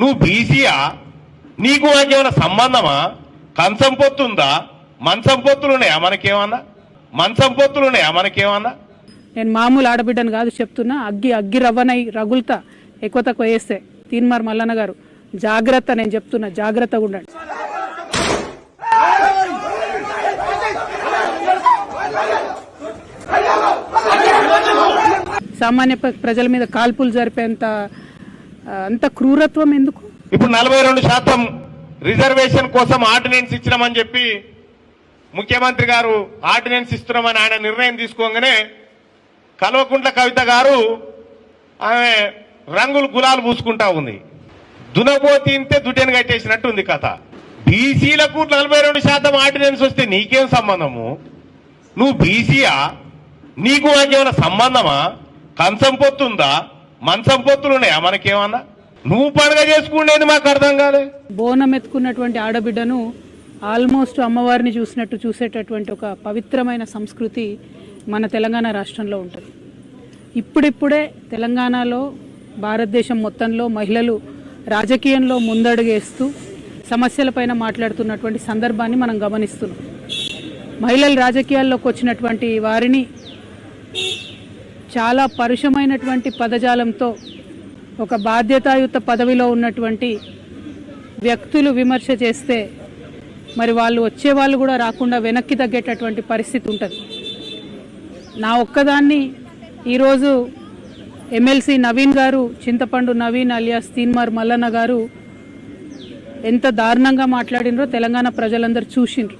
నువ్వు బీసీయా? నీకు నాకేమైనా సంబంధమా? కంచం పొత్తుందా? మంచం పొత్తులు ఉన్నాయా మనకేమన్నా? మంచం పొత్తులు ఉన్నాయా మనకేమన్నా? నేను మామూలు ఆడబిడ్డను కాదు చెప్తున్నా అగ్గి అగ్గి రవ్వనై రగులుతా ఎక్కువ తక్కువ వేస్తే. తీన్మార్ మల్లన్న గారు జాగ్రత్త నేను చెప్తున్నా జాగ్రత్తగా ఉండండి. సామాన్య ప్ర- ప్రజల మీద కాల్పులు జరిపేంత అంత క్రూరత్వం ఎందుకు? ఇప్పుడు నలభై రెండు శాతం రిజర్వేషన్ కోసం ఆర్డినెన్స్ ఇచ్చినామని చెప్పి ముఖ్యమంత్రి గారు ఆర్డినెన్స్ ఇస్తున్నామని ఆయన నిర్ణయం తీసుకోగానే కల్వకుంట్ల కవిత గారు ఆమె రంగులు గులాలు పూసుకుంటా ఉంది. దునబోతి తింటే దుటెను కట్టేసినట్టు ఉంది కథ. బీసీలకు నలభై రెండు శాతం ఆర్డినెన్స్ వస్తే నీకేం సంబంధము? నువ్వు బీసీయా? నీకు నాకేమైనా సంబంధమా? కంచం పొత్తుందా? మన సంపత్తులు ఉన్నాయా? మనకేమన్నా? నువ్వు పండుగ చేసుకునేది మాకు అర్థం కాలే. బోనం ఎత్తుకున్నటువంటి ఆడబిడ్డను ఆల్మోస్ట్ అమ్మవారిని చూసినట్టు చూసేటటువంటి ఒక పవిత్రమైన సంస్కృతి మన తెలంగాణ రాష్ట్రంలో ఉంటుంది. ఇప్పుడిప్పుడే తెలంగాణలో భారతదేశం మొత్తంలో మహిళలు రాజకీయంలో ముందడుగేస్తూ సమస్యలపైన మాట్లాడుతున్నటువంటి సందర్భాన్ని మనం గమనిస్తున్నాం. మహిళలు రాజకీయాల్లోకి వచ్చినటువంటి వారిని చాలా పరుషమైనటువంటి పదజాలంతో ఒక బాధ్యతాయుత పదవిలో ఉన్నటువంటి వ్యక్తులు విమర్శ చేస్తే మరి వాళ్ళు వచ్చే వాళ్ళు కూడా రాకుండా వెనక్కి తగ్గేటటువంటి పరిస్థితి ఉంటుంది. నా ఒక్కదాన్ని ఈరోజు ఎమ్మెల్సీ నవీన్ గారు చింతపండు నవీన్ అలియాస్ తీన్మార్ మల్లన్న గారు ఎంత దారుణంగా మాట్లాడినరో తెలంగాణ ప్రజలందరూ చూసిండ్రు.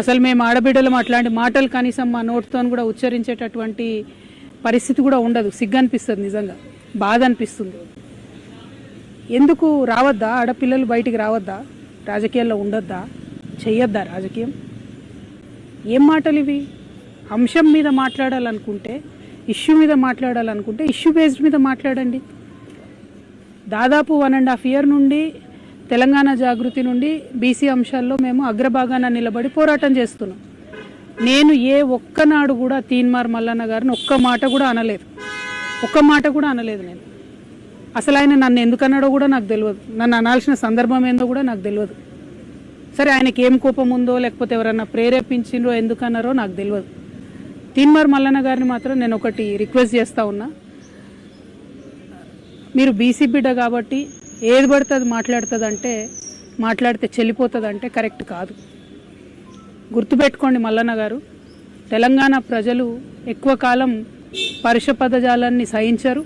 అసలు మేము ఆడబిడ్డలం అట్లాంటి మాటలు కనీసం మా నోటితో కూడా ఉచ్చరించేటటువంటి పరిస్థితి కూడా ఉండదు. సిగ్గు అనిపిస్తుంది నిజంగా. బాధ అనిపిస్తుంది ఎందుకు రావద్దా? ఆడపిల్లలు బయటికి రావద్దా? రాజకీయాల్లో ఉండొద్దా? చెయ్యొద్దా రాజకీయం? ఏం మాటలు ఇవి? అంశం మీద మాట్లాడాలనుకుంటే ఇష్యూ మీద మాట్లాడాలనుకుంటే ఇష్యూ బేస్డ్ మీద మాట్లాడండి. దాదాపు వన్ అండ్ హాఫ్ ఇయర్ నుండి తెలంగాణ జాగృతి నుండి బీసీ అంశాల్లో మేము అగ్రభాగాన నిలబడి పోరాటం చేస్తున్నాం. నేను ఏ ఒక్కనాడు కూడా తీన్మార్ మల్లన్న గారిని ఒక్క మాట కూడా అనలేదు. ఒక్క మాట కూడా అనలేదు నేను. అసలు ఆయన నన్ను ఎందుకు అన్నాడో కూడా నాకు తెలియదు. నన్ను అనాల్సిన సందర్భం ఏందో కూడా నాకు తెలియదు. సరే ఆయనకి ఏం కోపం ఉందో లేకపోతే ఎవరన్నా ప్రేరేపించిండ్రో ఎందుకన్నారో నాకు తెలియదు. తీన్మార్ మల్లన్న గారిని మాత్రం నేను ఒకటి రిక్వెస్ట్ చేస్తూ ఉన్నా. మీరు బీసీ బిడ్డ కాబట్టి ఏది పడితే అది మాట్లాడుతుందంటే మాట్లాడితే చెల్లిపోతుందంటే కరెక్ట్ కాదు. గుర్తుపెట్టుకోండి మల్లన్న గారు తెలంగాణ ప్రజలు ఎక్కువ కాలం పరుష పదజాలాన్ని సహించరు.